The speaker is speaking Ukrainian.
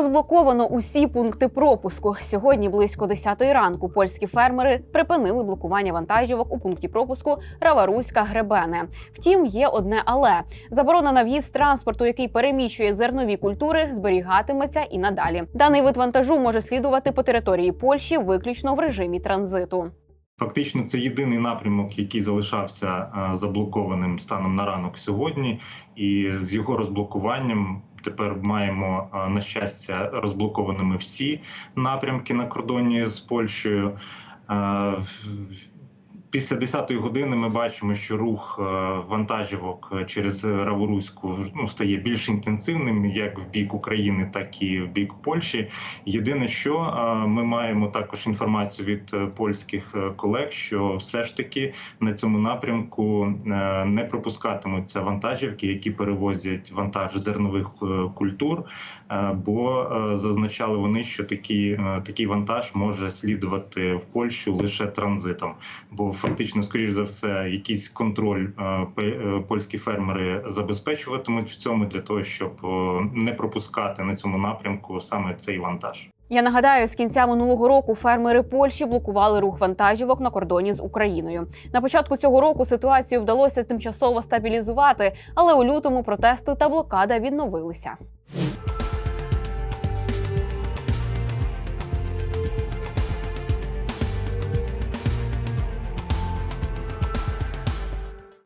Розблоковано усі пункти пропуску. Сьогодні близько 10 ранку польські фермери припинили блокування вантажівок у пункті пропуску Раваруська Гребене. Втім, є одне але заборона на в'їзд транспорту, який переміщує зернові культури, зберігатиметься і надалі. Даний вид вантажу може слідувати по території Польщі виключно в режимі транзиту. Фактично, це єдиний напрямок, який залишався е, заблокованим станом на ранок сьогодні, і з його розблокуванням тепер маємо на щастя розблокованими всі напрямки на кордоні з Польщею. Е, Після 10-ї години ми бачимо, що рух е, вантажівок через Раворуську ну, стає більш інтенсивним як в бік України, так і в бік Польщі. Єдине, що е, ми маємо також інформацію від е, польських е, колег, що все ж таки на цьому напрямку е, не пропускатимуться вантажівки, які перевозять вантаж зернових е, культур, е, бо е, зазначали вони, що такий, е, такий вантаж може слідувати в Польщу лише транзитом. Бо фактично, скоріш за все, якийсь контроль е, е, польські фермери забезпечуватимуть в цьому для того, щоб е, не пропускати на цьому напрямку саме цей вантаж. Я нагадаю, з кінця минулого року фермери Польщі блокували рух вантажівок на кордоні з Україною. На початку цього року ситуацію вдалося тимчасово стабілізувати, але у лютому протести та блокада відновилися.